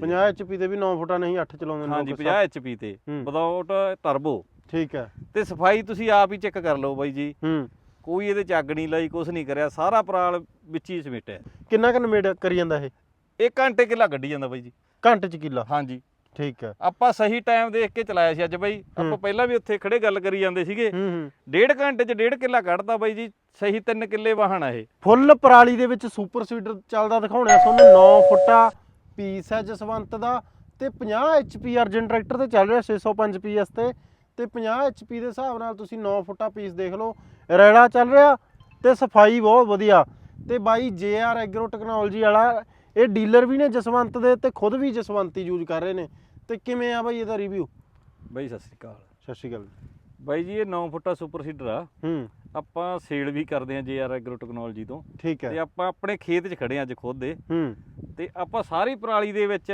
50 HP ਤੇ ਵੀ 9 ਫੁੱਟਾ ਨਹੀਂ 8 ਚਲਾਉਂਦੇ ਨੇ ਹਾਂਜੀ ਲੋਕ 50 HP ਤੇ। ਵਿਦਆਊਟ ਟਰਬੋ ਠੀਕ ਹੈ। ਤੇ ਸਫ਼ਾਈ ਤੁਸੀਂ ਆਪ ਹੀ ਚੈੱਕ ਕਰ ਲਓ ਬਾਈ ਜੀ। ਹੂੰ। ਕੋਈ ਇਹਦੇ ਚ ਅੱਗ ਨਹੀਂ ਲਾਈ ਕੁਝ ਨਹੀਂ ਕਰਿਆ। ਸਾਰਾ ਪਰਾਲ ਵਿੱਚ ਹੀ ਸਮੇਟਿਆ ਕਿੰਨਾ ਕੁ ਨਵੇੜ ਕਰੀ ਜਾਂਦਾ ਇਹ? ਇਹ ਘੰਟੇ ਕਿੱਲਾ ਗੱਡੀ ਜਾਂਦਾ ਬਾਈ ਜੀ। ਘੰਟੇ ਚ ਕਿੱਲਾ? ਹਾਂਜੀ। ਠੀਕ ਹੈ। ਆਪਾਂ ਸਹੀ ਟਾਈਮ ਦੇਖ ਕੇ ਚਲਾਇਆ ਸੀ ਅੱਜ ਬਾਈ। ਆਪਾਂ। ਪਹਿਲਾਂ ਵੀ ਉੱਥੇ ਖੜੇ ਗੱਲ ਕਰੀ ਜਾਂਦੇ ਸੀਗੇ। ਹੂੰ ਹੂੰ। ਡੇਢ ਘੰਟੇ ਚ ਡੇਢ ਕਿੱਲਾ ਕੱਢਦਾ ਬਾਈ ਜੀ। ਸਹੀ 3 ਕਿੱਲੇ ਵਾਹਣ ਇਹ। ਫੁੱਲ ਪਰਾਲੀ ਦੇ ਵਿੱਚ ਸੁਪਰ ਸੀਡਰ ਚੱਲਦਾ ਦਿਖਾਉਣਾ। ਤੁਹਾਨੂੰ 9 ਫੁੱਟਾ ਪੀਸ ਹੈ ਜਸਵੰਤ ਦਾ ਤੇ 50 HP ਅਰਜਨ ਟਰੈਕਟਰ ਤੇ ਚੱਲ ਰਿਹਾ 605 PS ਤੇ ਤੇ 50 HP ਦੇ ਹਿਸਾਬ ਨਾਲ ਤੁਸੀਂ 9 ਫੁੱਟਾ ਪੀਸ ਦੇਖ ਲਓ। ਰੈਲਾ ਚੱਲ ਰਿਹਾ ਤੇ ਸਫ਼ਾਈ ਬਹੁਤ ਵਧੀਆ। ਤੇ ਬਾਈ JR ਐਗਰੋ ਟੈਕਨੋਲੋਜੀ ਵਾਲਾ ਇਹ ਡੀਲਰ ਵੀ ਨੇ ਜਸਵੰਤ ਦੇ ਤੇ ਖੁਦ ਵੀ ਜਸਵੰਤੀ ਯੂਜ਼ ਕਰ ਰਹੇ ਨੇ। ਤੇ ਕਿਵੇਂ ਆ ਬਾਈ ਇਹਦਾ ਰਿਵਿਊ ਬਾਈ ਸਤਿ ਸ੍ਰੀ ਅਕਾਲ। ਸਤਿ ਸ਼੍ਰੀ ਅਕਾਲ। ਬਾਈ ਜੀ ਇਹ 9 ਫੁੱਟਾ ਸੁਪਰ ਸੀਡਰ ਆ। ਹੂੰ। ਆਪਾਂ ਸੇਲ ਵੀ ਕਰਦੇ ਆ ਜੇਆਰ ਐਗਰੋ ਟੈਕਨੋਲੋਜੀ ਤੋਂ। ਠੀਕ ਤੇ ਹੈ ਆਪਾਂ ਆਪਣੇ ਖੇਤ 'ਚ ਖੜੇ ਆ ਅੱਜ ਖੁਦ ਦੇ। ਹੂੰ। ਤੇ ਆਪਾਂ ਸਾਰੀ ਪਰਾਲੀ ਦੇ ਵਿੱਚ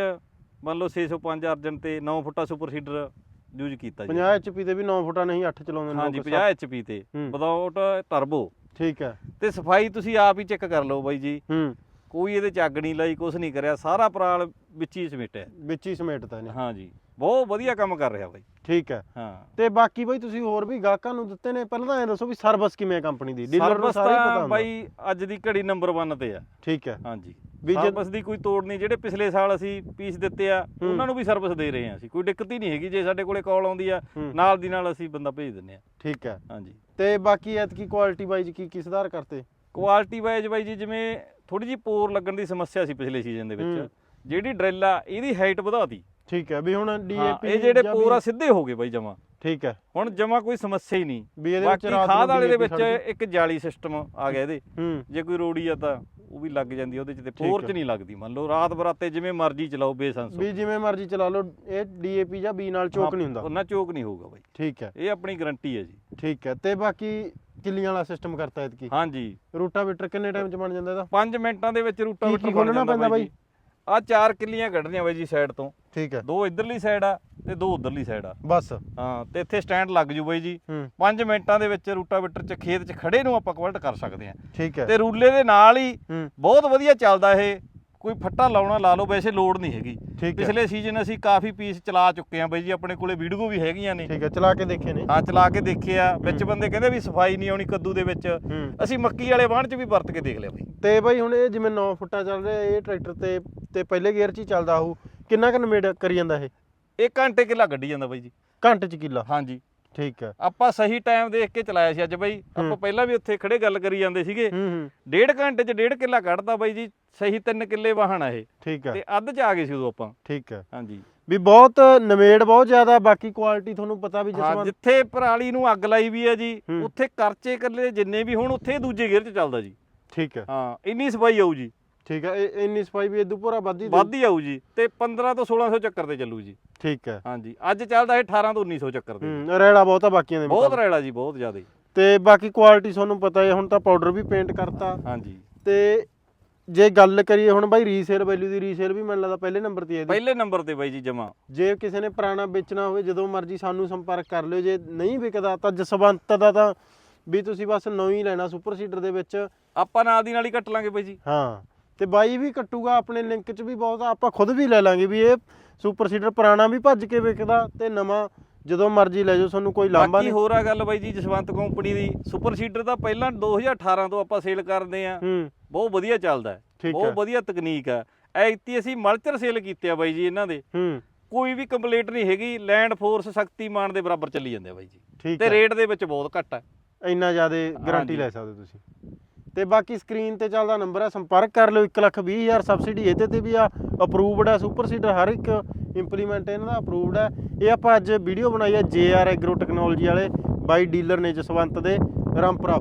ਮੰਨ ਲਓ 605 ਅਰਜਨ ਤੇ 9 ਫੁੱਟਾ ਸੁਪਰ ਸੀਡਰ ਯੂਜ਼ ਕੀਤਾ ਜੀ। 50 HP ਤੇ ਵੀ 9 ਫੁੱਟਾ ਨਹੀਂ 8 ਚਲਾਉਂਦੇ ਨੇ ਹਾਂਜੀ ਲੋਕ 50 HP ਤੇ। ਵਿਦਆਊਟ ਟਰਬੋ ਠੀਕ ਹੈ। ਤੇ ਸਫ਼ਾਈ ਤੁਸੀਂ ਆਪ ਹੀ ਚੈੱਕ ਕਰ ਲਓ ਬਾਈ ਜੀ। ਹੂੰ। ਕੋਈ ਇਹਦੇ ਚ ਅੱਗ ਨਹੀਂ ਲਾਈ ਕੁਝ ਨਹੀਂ ਕਰਿਆ। ਸਾਰਾ ਪਰਾਲ ਵਿੱਚ ਹੀ ਸਮੇਟਿਆ ਵਿੱਚ ਹੀ ਸਮੇਟਦਾ ਇਹਨੇ। ਹਾਂਜੀ। ਬਹੁਤ ਵਧੀਆ ਕੰਮ ਕਰ ਰਿਹਾ ਬਾਈ। ਠੀਕ ਹੈ। ਹਾਂ। ਤੇ ਬਾਕੀ ਬਾਈ ਤੁਸੀਂ ਹੋਰ ਵੀ ਗਾਹਕਾਂ ਨੂੰ ਦਿੱਤੇ ਨੇ ਪਹਿਲਾਂ ਤਾਂ ਐਂ ਦੱਸੋ ਵੀ ਸਰਵਿਸ ਕਿਵੇਂ ਹੈ ਕੰਪਨੀ ਦੀ? ਡੀਲਰ ਨੂੰ ਸਾਰਾ ਪਤਾ ਹੁੰਦਾ। ਬਾਈ ਅੱਜ ਦੀ ਘੜੀ ਨੰਬਰ 1 ਤੇ ਆ। ਠੀਕ ਹੈ। ਹਾਂਜੀ। ਵੀ ਸਰਵਿਸ ਦੀ ਕੋਈ ਤੋੜ ਨਹੀਂ ਜਿਹੜੇ ਪਿਛਲੇ ਸਾਲ ਅਸੀਂ ਪੀਸ ਦਿੱਤੇ ਆ। ਉਹਨਾਂ ਨੂੰ ਵੀ ਸਰਵਿਸ ਦੇ ਰਹੇ ਆ ਅਸੀਂ। ਕੋਈ ਦਿੱਕਤ ਹੀ ਨਹੀਂ ਹੈਗੀ ਜੇ ਸਾਡੇ ਕੋਲੇ ਕਾਲ ਆਉਂਦੀ ਆ। ਨਾਲ ਦੀ ਨਾਲ ਅਸੀਂ ਬੰਦਾ ਭੇਜ ਦਿੰਨੇ ਆ। ਠੀਕ ਹੈ। ਹਾਂਜੀ। ਤੇ ਬਾਕੀ ਐਤਕੀ ਕੁਆਲਿਟੀ ਵਾਈਜ਼ ਕੀ ਕੀ ਸੁਧਾਰ ਕਰਤੇ? ਕੁਆਲਿਟੀ ਵਾਈਜ਼ ਬਾਈ ਜੀ ਜਿਵੇਂ ਥੋੜੀ ਜੀ ਪੋਰ ਲੱਗਣ ਦੀ ਸਮੱਸਿਆ ਸੀ ਪਿਛਲੇ ਸੀਜ਼ਨ ਦੇ। ਵਿੱਚ ਜਿਹੜੀ ਡਰਿਲ ਆ ਇਹਦੀ ਹਾਈਟ ਵਧਾਤੀ। ਠੀਕ ਹੈ ਵੀ ਹੁਣ ਡੀਏਪੀ ਇਹ ਜਿਹੜੇ ਪੋਰ ਆ ਸਿੱਧੇ ਹੋ ਗਏ ਬਾਈ ਜਮਾ। ਠੀਕ ਹੈ। ਹੁਣ ਜਮਾ ਕੋਈ ਸਮੱਸਿਆ ਹੀ ਨਹੀਂ। ਬਾਕੀ ਖਾਦ ਵਾਲੇ ਦੇ ਵਿੱਚ। ਇੱਕ ਜਾਲੀ ਸਿਸਟਮ ਆ ਗਿਆ ਇਹਦੇ। ਜੇ ਕੋਈ ਰੋੜੀ ਆ ਤਾਂ ਵੀ ਲੱਗ ਜਾਂਦੀ ਉਹਦੇ ਚ ਤੇ ਠੀਕ ਪੋਰ ਹੈ। ਚ ਨਹੀਂ ਲੱਗਦੀ। ਮੰਨ ਲਓ ਰਾਤ ਬਰਾਤੇ ਜਿਵੇਂ ਮਰਜ਼ੀ ਚਲਾਓ ਬੇਸੰਸੋ ਵੀ ਜਿਵੇਂ ਮਰਜ਼ੀ ਚਲਾ ਲਓ ਇਹ ਡੀਏਪੀ ਜਾਂ ਬੀ ਨਾਲ ਚੋਕ ਨਹੀਂ ਹੁੰਦਾ। ਉਹਨਾਂ ਚੋਕ ਨਹੀਂ ਹੋਊਗਾ ਬਾਈ। ਠੀਕ ਹੈ ਇਹ ਆਪਣੀ ਗਾਰੰਟੀ ਹੈ ਜੀ। ਠੀਕ ਹੈ ਤੇ ਬਾਕੀ ਕਿੱਲੀਆਂ ਵਾਲਾ ਸਿਸਟਮ ਕਰਤਾ ਐਤਕੀ? ਹਾਂਜੀ। ਰੂਟਾਵੀਟਰ ਕਿੰਨੇ ਟਾਈਮ ਚ ਬਣ ਜਾਂਦਾ ਇਹਦਾ? 5 ਮਿੰਟਾਂ ਦੇ ਵਿੱਚ ਰੂਟਾ ਕੀ- ਵਿੱਚ ਕੀ ਖੋਲ੍ਹਣਾ ਪੈਂਦਾ ਬਾਈ? ਆ ਚਾਰ ਕਿੱਲੀਆਂ ਕੱਢਣੀਆਂ ਬਾਈ ਜੀ ਸਾਈਡ ਤੋਂ। ਠੀਕ ਹੈ। ਦੋ ਇਧਰਲੀ ਸਾਈਡ ਆ ਤੇ ਦੋ ਉਧਰਲੀ ਸਾਈਡ ਆ। ਬਸ। ਹਾਂ ਤੇ ਇੱਥੇ ਸਟੈਂਡ ਲੱਗ ਜੂ ਬਾਈ ਜੀ। ਹੂੰ। 5 ਮਿੰਟਾਂ ਦੇ ਵਿੱਚ ਰੂਟਾਵੀਟਰ ਚ ਖੇਤ ਚ ਖੜੇ ਨੂੰ ਆਪਾਂ ਕਵਰਟ ਕਰ ਸਕਦੇ ਹਾਂ। ਠੀਕ ਹੈ। ਤੇ ਰੂਲੇ ਦੇ ਨਾਲ ਹੂੰ। ਬਹੁਤ ਵਧੀਆ ਚੱਲਦਾ ਇਹ। ਕੋਈ ਫੱਟਾ ਲਾਉਣਾ ਲਾ ਲਓ ਵੈਸੇ ਲੋਡ ਨਹੀਂ ਹੈਗੀ। ਪਿਛਲੇ ਸੀਜ਼ਨ ਅਸੀਂ ਕਾਫੀ ਪੀਸ ਚਲਾ ਚੁੱਕੇ ਹਾਂ ਬਾਈ ਜੀ ਆਪਣੇ ਕੋਲੇ ਵੀਡੀਓ ਵੀ ਹੈਗੀਆਂ ਨੇ। ਠੀਕ ਹੈ ਚਲਾ ਕੇ ਦੇਖੇ ਨੇ। ਹਾਂ ਚਲਾ ਕੇ ਦੇਖਿਆ ਵਿੱਚ ਹੂੰ। ਬੰਦੇ ਕਹਿੰਦੇ ਵੀ ਸਫ਼ਾਈ ਨਹੀਂ ਆਉਣੀ ਕੱਦੂ ਦੇ ਵਿੱਚ। ਅਸੀਂ ਮੱਕੀ ਵਾਲੇ ਵਾਹਣ 'ਚ ਵੀ ਵਰਤ ਕੇ ਦੇਖ ਲਿਆ ਬਾਈ। ਤੇ ਬਾਈ ਹੁਣ ਇਹ ਜਿਵੇਂ 9 ਫੁੱਟਾ ਚੱਲ ਰਿਹਾ ਇਹ ਟਰੈਕਟਰ ਤੇ ਤੇ ਪਹਿਲੇ ਗੇਅਰ 'ਚ ਹੀ ਚੱਲਦਾ ਹੋਊ ਕਿੰਨਾ ਕੁ ਨਵੇੜ ਕਰੀ ਜਾਂਦਾ ਇਹ? ਇਹ ਘੰਟੇ ਕਿੱਲਾ ਗੱਡੀ ਜਾਂਦਾ ਬਾਈ ਜੀ। ਘੰਟੇ 'ਚ ਕਿੱਲਾ? ਹਾਂਜੀ। ਠੀਕ ਹੈ। ਆਪਾਂ ਸਹੀ ਟਾਈਮ ਦੇਖ ਕੇ ਚਲਾਇਆ ਸੀ ਅੱਜ ਬਾਈ। ਹੂੰ। ਆਪਾਂ ਪਹਿਲਾਂ ਵੀ ਉੱਥੇ ਖੜੇ ਗੱਲ ਕਰੀ ਜਾਂਦੇ ਸੀਗੇ। ਹੂੰ ਹੂੰ। ਡੇਢ ਘੰਟੇ 'ਚ ਡੇਢ ਕਿੱਲਾ ਕੱਢਦਾ ਬਾਈ ਜੀ। ਸਹੀ 3 ਕਿੱਲੇ ਵਾਹਣ ਆ ਇਹ। ਠੀਕ ਹੈ। ਤੇ ਅੱਧ 'ਚ ਆ ਗਏ ਸੀ ਉਦੋਂ ਆਪਾਂ। ਠੀਕ ਹੈ। ਹਾਂਜੀ। ਵੀ ਬਹੁਤ ਨਵੇੜ ਬਹੁਤ ਜ਼ਿਆਦਾ ਬਾਕੀ ਕੁਆਲਿਟੀ ਤੁਹਾਨੂੰ ਪਤਾ ਵੀ ਹਾਂ ਜਸਵੰਤ ਜਿੱਥੇ ਪਰਾਲੀ ਨੂੰ ਅੱਗ ਲਾਈ ਵੀ ਆ ਜੀ ਹੂੰ। ਉੱਥੇ ਕਰਚੇ ਇਕੱਲੇ ਜਿੰਨੇ ਵੀ ਹੁਣ ਉੱਥੇ ਦੂਜੇ ਗੇਅਰ 'ਚ ਚੱਲਦਾ ਜੀ। ਠੀਕ ਹੈ। ਹਾਂ ਇੰਨੀ ਸਫ਼ਾਈ ਆਊ ਜੀ। ਠੀਕ ਹੈ। ਇੰਨੀ ਸਫ਼ਾਈ ਵੀ ਇਦੋਂ ਪੂਰਾ ਵੱਧ ਹੀ। ਵੱਧ ਹੀ ਆਊ ਜੀ। ਤੇ 15 ਤੋਂ 1600 ਚੱਕਰ ਤੇ ਚੱਲੂ ਜੀ। ਠੀਕ ਹੈ। ਹਾਂਜੀ ਅੱਜ ਚੱਲਦਾ ਇਹ 18 ਤੋਂ 1900 ਚੱਕਰ ਤੇ ਹੂੰ ਰੈਲਾ ਬਹੁਤ ਆ ਬਾਕੀਆਂ ਦੇ ਬਹੁਤ। ਰੈਲਾ ਜੀ ਬਹੁਤ ਜ਼ਿਆਦਾ। ਤੇ ਬਾਕੀ ਕੁਆਲਿਟੀ ਤੁਹਾਨੂੰ ਪਤਾ ਹੈ ਹੁਣ ਤਾਂ ਪਾਊਡਰ ਵੀ ਪੇਂਟ ਕਰਤਾ। ਹਾਂਜੀ। ਤੇ ਜੇ ਗੱਲ ਕਰੀਏ ਹੁਣ ਬਾਈ ਰੀਸੇਲ ਵੈਲਿਊ ਦੀ ਰੀਸੇਲ ਵੀ ਮੈਨੂੰ ਲੱਗਦਾ ਪਹਿਲੇ ਨੰਬਰ ਤੇ ਹੈ ਇਹਦੀ। ਪਹਿਲੇ ਨੰਬਰ ਤੇ ਬਾਈ ਜੀ ਜਮਾ। ਜੇ ਕਿਸੇ ਨੇ ਪੁਰਾਣਾ ਵੇਚਣਾ ਹੋਵੇ ਜਦੋਂ ਮਰਜ਼ੀ ਸਾਨੂੰ ਸੰਪਰਕ ਕਰ ਲਿਓ। ਜੇ ਨਹੀਂ ਵਿਕਦਾ ਤਾਂ ਜਸਵੰਤ ਦਾ ਤਾਂ ਵੀ ਤੁਸੀਂ ਬਸ ਨੌਂ ਹੀ ਲੈਣਾ ਸੁਪਰ ਸੀਡਰ ਦੇ ਵਿੱਚ। ਆਪਾਂ ਨਾਲ ਦੀ ਨਾਲ ਹੀ ਕੱਟ ਲਾਂਗੇ ਬਾਈ ਜੀ। ਹਾਂ। ਤੇ ਬਾਈ ਵੀ ਕੱਟੂਗਾ ਆਪਣੇ ਲਿੰਕ 'ਚ ਵੀ ਬਹੁਤ ਆ, ਆਪਾਂ ਖੁਦ ਵੀ ਲੈ ਲਾਂਗੇ ਵੀ ਇਹ ਸੁਪਰ ਸੀਡਰ ਪੁਰਾਣਾ ਵੀ ਭੱਜ ਕੇ ਵਿਕਦਾ ਤੇ ਨਵਾਂ ਜਦੋਂ ਮਰਜ਼ੀ ਲੈ ਜਾਓ ਤੁਹਾਨੂੰ ਕੋਈ ਲਾਂਭਾ ਬਾਕੀ ਨਹੀਂ। ਹੋਰ ਆ ਗੱਲ ਬਾਈ ਜੀ ਜਸਵੰਤ ਕੰਪਨੀ ਦੀ ਸੁਪਰ ਸੀਡਰ ਤਾਂ ਪਹਿਲਾਂ 2018 ਤੋਂ ਆਪਾਂ ਸੇਲ ਕਰਦੇ ਆ ਹੂੰ। ਬਹੁਤ ਵਧੀਆ ਚੱਲਦਾ ਹੈ ਠੀਕ ਹੈ। ਬਹੁਤ ਵਧੀਆ ਤਕਨੀਕ ਆ ਐਤੀ ਅਸੀਂ ਮਲਚਰ ਸੇਲ ਕੀਤੇ ਆ ਬਾਈ ਜੀ ਇਹਨਾਂ ਦੇ। ਹੂੰ। ਕੋਈ ਵੀ ਕੰਪਲੀਟ ਨਹੀਂ ਹੈਗੀ ਲੈਂਡ ਫੋਰਸ ਸ਼ਕਤੀਮਾਨ ਦੇ ਬਰਾਬਰ ਚੱਲੀ ਜਾਂਦੇ ਆ ਬਾਈ ਜੀ। ਠੀਕ ਤੇ ਹੈ। ਰੇਟ ਦੇ ਵਿੱਚ ਬਹੁਤ ਘੱਟ ਹੈ। ਇੰਨਾ ਜ਼ਿਆਦਾ ਗਾਰੰਟੀ ਹਾਂਜੀ। ਲੈ ਸਕਦੇ ਤੁਸੀਂ। ਤੇ ਬਾਕੀ ਸਕਰੀਨ ਤੇ ਚੱਲਦਾ ਨੰਬਰ ਹੈ ਸੰਪਰਕ ਕਰ ਲਿਓ 120000 ਸਬਸਿਡੀ ਇਹਦੇ ਤੇ ਵੀ ਆ ਅਪਰੂਵਡ ਹੈ ਸੁਪਰ ਸੀਡਰ ਹਰ ਇੱਕ ਇੰਪਲੀਮੈਂਟ ਇਹਨਾਂ ਦਾ ਅਪਰੂਵਡ ਹੈ ਇਹ ਆਪਾਂ ਅੱਜ ਵੀਡੀਓ ਬਣਾਈ ਹੈ ਜੇਆਰ ਐਗਰੋ ਟੈਕਨੋਲੋਜੀ ਵਾਲੇ, ਬਾਈ ਡੀਲਰ ਨੇ ਜਸਵੰਤ ਦੇ, ਰਾਮਪੁਰਾ